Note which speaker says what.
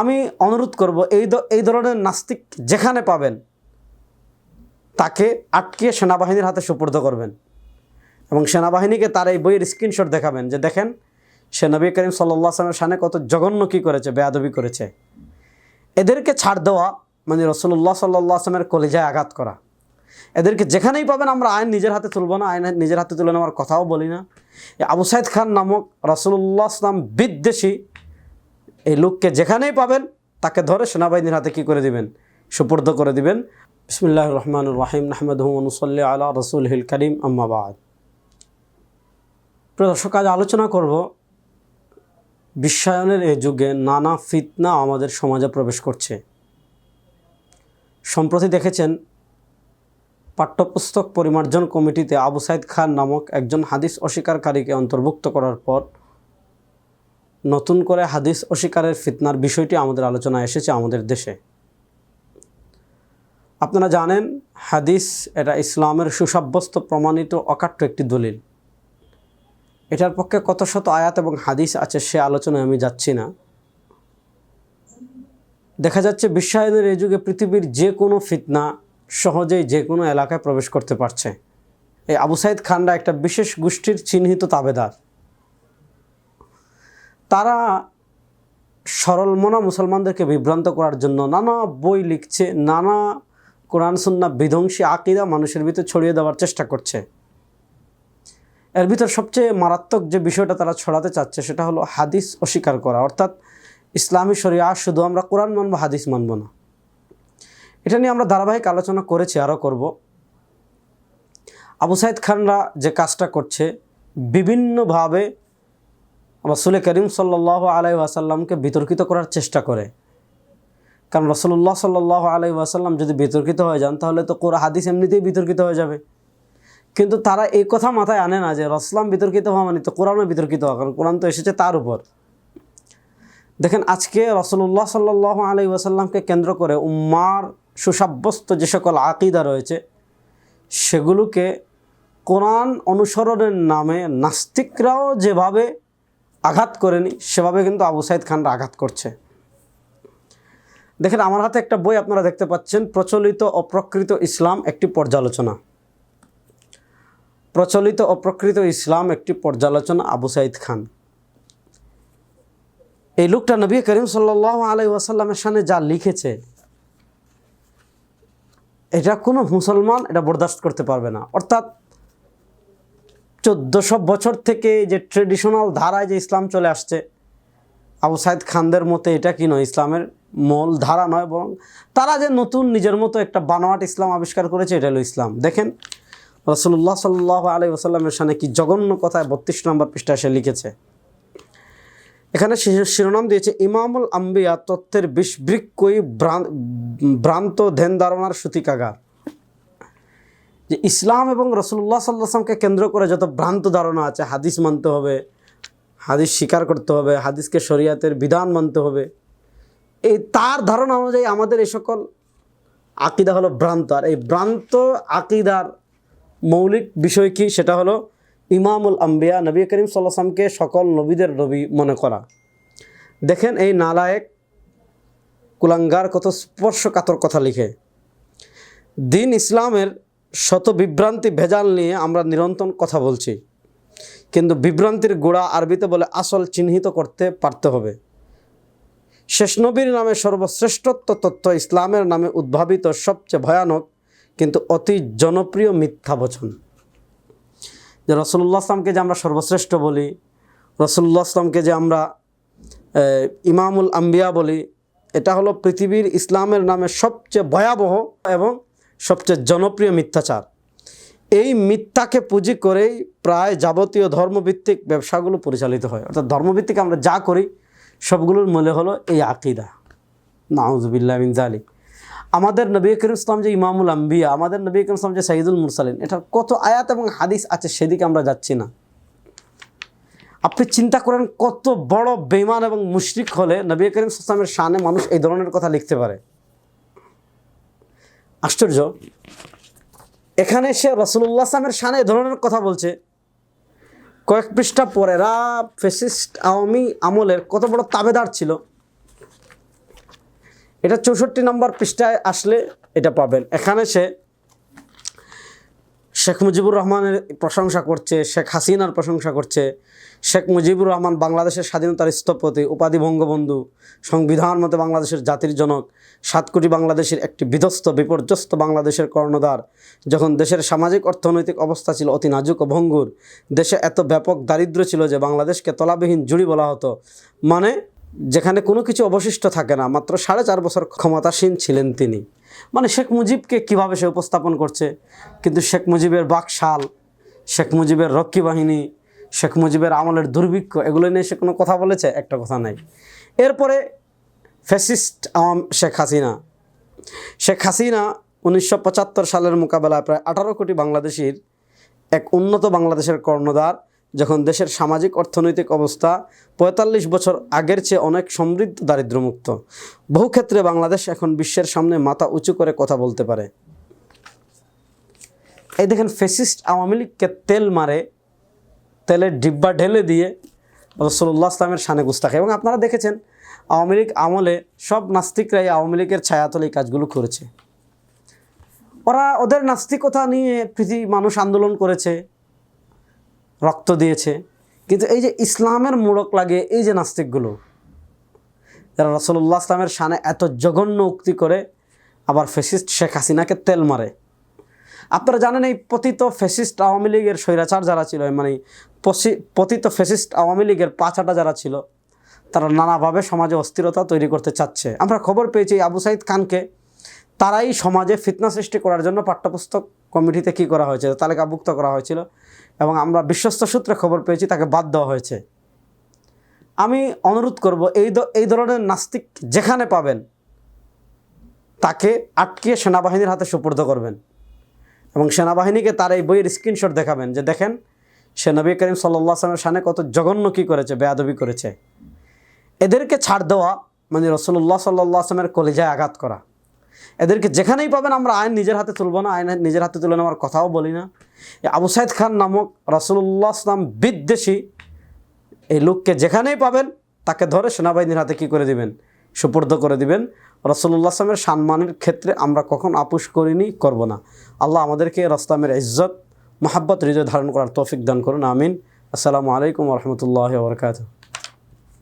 Speaker 1: আমি অনুরোধ করব, এই এই ধরনের নাস্তিক যেখানে পাবেন, তাকে আটকিয়ে সেনাবাহিনীর হাতে সুপর্দ করবেন। এবং সেনাবাহিনীকে তার এই বইয়ের স্ক্রিনশট দেখাবেন যে দেখেন, সে নবী করিম সাল্লাহ আসলামের সামনে কত জঘন্য কী করেছে, বেয়াদবি করেছে। এদেরকে ছাড় দেওয়া মানে রসুল্লাহ সাল্লাহ আসলামের কলেজায় আঘাত করা। এদেরকে যেখানেই পাবেন, আমরা আইন নিজের হাতে তুলব না, আইন নিজের হাতে তুলে নেওয়ার কথাও বলি না। আবু সাইদ খান নামক রসুল্লাহ আসলাম বিদ্বেষী এই লোককে যেখানেই পাবেন, তাকে ধরে সেনাবাহিনীর হাতে কী করে দিবেন? সুপর্দ করে দিবেন। বিসমুল্লাহ রহমান রাহিম নাহমদ হুমসল্লি আলা রসুল হিল করিম আম্মাবাদ প্রিয় দর্শক, আজ আলোচনা করব বিশ্বায়নের এই যুগে নানা ফিতনা আমাদের সমাজে প্রবেশ করছে। সম্প্রতি দেখেছেন পাঠ্যপুস্তক পরিমার্জন কমিটিতে আবু সাইদ খান নামক একজন হাদিস অস্বীকারীকে অন্তর্ভুক্ত করার পর নতুন করে হাদিস অস্বীকারের ফিতনার বিষয়টি আমাদের আলোচনায় এসেছে আমাদের দেশে। আপনারা জানেন, হাদিস এটা ইসলামের সুসাব্যস্ত প্রমাণিত অকাট্য একটি দলিল। এটার পক্ষে কত শত আয়াত এবং হাদিস আছে সে আলোচনায় আমি যাচ্ছি না। দেখা যাচ্ছে, বিশ্বায়নের এই যুগে পৃথিবীর যে কোনো ফিতনা সহজেই যে কোনো এলাকায় প্রবেশ করতে পারছে। এই আবু সাইদ খানরা একটা বিশেষ গোষ্ঠীর চিহ্নিত তাবেদার। তারা সরল মনা মুসলমানদেরকে বিভ্রান্ত করার জন্য নানা বই লিখছে, নানা কোরআন সুন্না বিধ্বংসী আকিদা মানুষের ভিতরে ছড়িয়ে দেওয়ার চেষ্টা করছে। এর ভিতর সবচেয়ে মারাত্মক যে বিষয়টা তারা ছড়াতে চাচ্ছে সেটা হলো হাদিস অস্বীকার করা। অর্থাৎ ইসলামী শরিয়া শুধু আমরা কোরআন মানবো, হাদিস মানব না। এটা নিয়ে আমরা ধারাবাহিক আলোচনা করেছি, আরও করব। আবু সাইদ খানরা যে কাজটা করছে, বিভিন্নভাবে রসুল করিম সাল্লাহ আলাই ওয়াসাল্লামকে বিতর্কিত করার চেষ্টা করে। কারণ রসুল্লাহ সাল্লাহ আলাই ওয়াসাল্লাম যদি বিতর্কিত হয়ে যান, তাহলে তো কোরআন, হাদিস এমনিতেই বিতর্কিত হয়ে যাবে। কিন্তু তারা এই কথা মাথায় আনে না যে রসলাম বিতর্কিত হওয়া মানে তো কোরআনও বিতর্কিত হওয়া, কারণ কোরআন তো এসেছে তার উপর। দেখেন, আজকে রসুল্লাহ সাল্লাহ আলাই ওয়াসাল্লামকে কেন্দ্র করে উম্মার সুসাব্যস্ত যে সকল আকিদা রয়েছে, সেগুলোকে কোরআন অনুসরণের নামে নাস্তিকরাও যেভাবে আঘাত করেনি, সেভাবে কিন্তু আবু সাইদ খানরা আঘাত করছে। দেখেন, আমার হাতে একটা বই আপনারা দেখতে পাচ্ছেন, প্রচলিত অপ্রকৃত ইসলাম একটি পর্যালোচনা। প্রচলিত অপ্রকৃত ইসলাম একটি পর্যালোচনা আবু সাইদ খান। এই লোকটা নবী করিম সাল্লাহ আলাই ওয়াসাল্লামের সামনে যা লিখেছে, এটা কোনো মুসলমান এটা বরদাস্ত করতে পারবে না। অর্থাৎ চোদ্দোশো বছর থেকে যে ট্রেডিশনাল ধারায় যে ইসলাম চলে আসছে, আবু সাইদ খানদের মতে এটা কি নয়? ইসলামের মূল ধারা নয়, বরং তারা যে নতুন নিজের মতো একটা বানোয়াট ইসলাম আবিষ্কার করেছে, এটা হলো ইসলাম। দেখেন রসুল্লাহ সাল্লাহ আলি ওসাল্লামের সামনে কি জঘন্য কথায় বত্রিশ নম্বর পৃষ্ঠা সে লিখেছে। এখানে শিরোনাম দিয়েছে, ইমামুল আম্বিয়া তথ্যের বিষবৃক্ষই ভ্রান্ত ধ্যান ধারণার সূতিকাগার। যে ইসলাম এবং রসুল্লাহ সাল্লাহামকে কেন্দ্র করে যত ভ্রান্ত ধারণা আছে, হাদিস মানতে হবে, হাদিস স্বীকার করতে হবে, হাদিসকে শরিয়াতের বিধান মানতে হবে, এই তার ধারণা অনুযায়ী আমাদের এই সকল আকিদা হলো ভ্রান্ত। আর এই ভ্রান্ত আকিদার মৌলিক বিষয় কি? সেটা হলো ইমামুল আম্বিয়া, নবী করিম সাল্লাহামকে সকল নবীদের নবী মনে করা। দেখেন এই নালায়েক কুলাঙ্গার কত স্পর্শকাতর কথা লিখে। দিন ইসলামের শত বিভ্রান্তি ভেজাল নিয়ে আমরা নিরন্তর কথা বলছি। কিন্তু বিভ্রান্তির গোড়া আরবিতে বলে আসল চিহ্নিত করতে পারতে হবে। শেষ নবীর নামে সর্বশ্রেষ্ঠত্ব তত্ত্ব ইসলামের নামে উদ্ভাবিত সবচেয়ে ভয়ানক কিন্তু অতি জনপ্রিয় মিথ্যা বচন। যে রসুল্লাহ আসলামকে যে আমরা সর্বশ্রেষ্ঠ বলি রসুল্লাহ আসলামকে যে আমরা ইমামুল আম্বিয়া বলি, এটা হলো পৃথিবীর ইসলামের নামে সবচেয়ে ভয়াবহ এবং সবচেয়ে জনপ্রিয় মিথ্যাচার। এই মিথ্যাকে পুঁজি করেই প্রায় যাবতীয় ধর্মভিত্তিক ব্যবসাগুলো পরিচালিত হয়। অর্থাৎ ধর্মভিত্তিক আমরা যা করি, সবগুলোর মূলে হলো এই আকিদা। নাউজবিল্লা মিন জালিক আমাদের নবী করিম ইসলাম যে ইমামুল আম্বিয়া, আমাদের নবী করিম ইসলাম যে সাইদুল মুরসালিন, এটার কত আয়াত এবং হাদিস আছে সেদিকে আমরা যাচ্ছি না। আপনি চিন্তা করেন কত বড় বেমান এবং মুশরিক হলে নবী করিম ইসলামের শানে মানুষ এই ধরনের কথা লিখতে পারে। আশ্চর্য। এখানে সে রসুল্লাহ সামের সানে ধরনের কথা বলছে। কয়েক পৃষ্ঠা পরে রা ফেসিস্ট আওয়ামী আমলের কত বড় তাবেদার ছিল। এটা চৌষট্টি নম্বর পৃষ্ঠায় আসলে এটা পাবেন। এখানে সে শেখ মুজিবুর রহমানের প্রশংসা করছে, শেখ হাসিনার প্রশংসা করছে, শেখ মুজিবুর রহমান বাংলাদেশের স্বাধীনতার স্থপতি, উপাধি বঙ্গবন্ধু, সংবিধান মতে বাংলাদেশের জাতির জনক, সাত কোটি বাংলাদেশের একটি বিধ্বস্ত, বিপর্যস্ত বাংলাদেশের কর্ণধার। যখন দেশের সামাজিক, অর্থনৈতিক অবস্থা ছিল অতি নাজুক ও ভঙ্গুর, দেশে এত ব্যাপক দারিদ্র ছিল যে বাংলাদেশকে তলাবিহীন জুড়ি বলা হতো। মানে যেখানে কোনো কিছু অবশিষ্ট থাকে না, মাত্র সাড়ে চার বছর ক্ষমতাসীন ছিলেন তিনি। মানে শেখ মুজিবকে কীভাবে সে উপস্থাপন করছে? কিন্তু শেখ মুজিবের বাকশাল, শেখ মুজিবের রক্ষী বাহিনী, শেখ মুজিবের আমলের দুর্ভিক্ষ, এগুলো নিয়ে সে কোনো কথা বলেছে? একটা কথা নাই। এরপরে ফ্যাসিস্ট আওয়াম শেখ হাসিনা। শেখ হাসিনা উনিশশো পঁচাত্তর সালের মোকাবেলায় প্রায় আঠারো কোটি বাংলাদেশির এক উন্নত বাংলাদেশের কর্ণধার যখন দেশের সামাজিক অর্থনৈতিক অবস্থা পঁয়তাল্লিশ বছর আগের চেয়ে অনেক সমৃদ্ধ দারিদ্র্যমুক্ত। বহু ক্ষেত্রে বাংলাদেশ এখন বিশ্বের সামনে মাথা উঁচু করে কথা বলতে পারে। এই দেখেন ফেসিস্ট আওয়ামী লীগকে তেল মারে, তেলের ডিব্বা ঢেলে দিয়ে রসুল্লাহ আসলামের সানে গুস্তাখে। এবং আপনারা দেখেছেন, আওয়ামী লীগ আমলে সব নাস্তিকরাই আওয়ামী লীগের ছায়াতলে এই কাজগুলো করেছে। ওরা ওদের নাস্তিকতা নিয়ে পৃথিবী মানুষ আন্দোলন করেছে। রক্ত দিয়েছে। কিন্তু এই যে ইসলামের মোড়ক লাগে এই যে নাস্তিকগুলো, যারা রসল্লাহ আসলামের সানে এত জঘন্য উক্তি করে, আবার ফেসিস্ট শেখ হাসিনাকে তেল মারে। আপনারা জানেন এই পতিত ফেসিস্ট আওয়ামী লীগের স্বৈরাচার যারা ছিল মানে পতিত ফেসিস্ট আওয়ামী লীগের পাঁচাটা যারা ছিল, তারা নানাভাবে সমাজে অস্থিরতা তৈরি করতে চাচ্ছে। আমরা খবর পেয়েছি আবু সাইদ খানকে, তারাই সমাজে ফিতনা সৃষ্টি করার জন্য পাঠ্যপুস্তক কমিটিতে কি করা হয়েছে তালিকাভুক্ত করা হয়েছিল এবং আমরা বিশ্বস্ত সূত্রে খবর পেয়েছি, তাকে বাদ দেওয়া হয়েছে। আমি অনুরোধ করব, এই এই ধরনের নাস্তিক যেখানে পাবেন, তাকে আটকিয়ে সেনাবাহিনীর হাতে সুপর্দ করবেন এবং সেনাবাহিনীকে তার এই বইয়ের স্ক্রিনশট দেখাবেন যে দেখেন, সে নবী করিম সাল্লাহ আসলামের সামনে কত জঘন্য কী করেছে, বেয়াদবি করেছে। এদেরকে ছাড় দেওয়া মানে রসল্লাহ সাল্লাহ আসলামের কলিজায় আঘাত করা। এদেরকে যেখানেই পাবেন, আমরা আইন নিজের হাতে তুলব না। আইন নিজের হাতে তুলে নেওয়ার কথাও বলি না। আবু সাইদ খান নামক রসুল্লাহ আসলাম বিদ্বেষী, এই লোককে যেখানেই পাবেন, তাকে ধরে সেনাবাহিনীর হাতে কি করে দিবেন? সুপর্দ করে দিবেন। রসুল্লাহ আসলামের সম্মানের ক্ষেত্রে আমরা কখন আপুষ করিনি, করব না। আল্লাহ আমাদেরকে রসলামের ইজ্জত, মোহাব্বত, হৃদয় ধারণ করার তৌফিক দান করুন, আমিন। আসসালামু আলাইকুম রহমতুল্লাহ বরকাত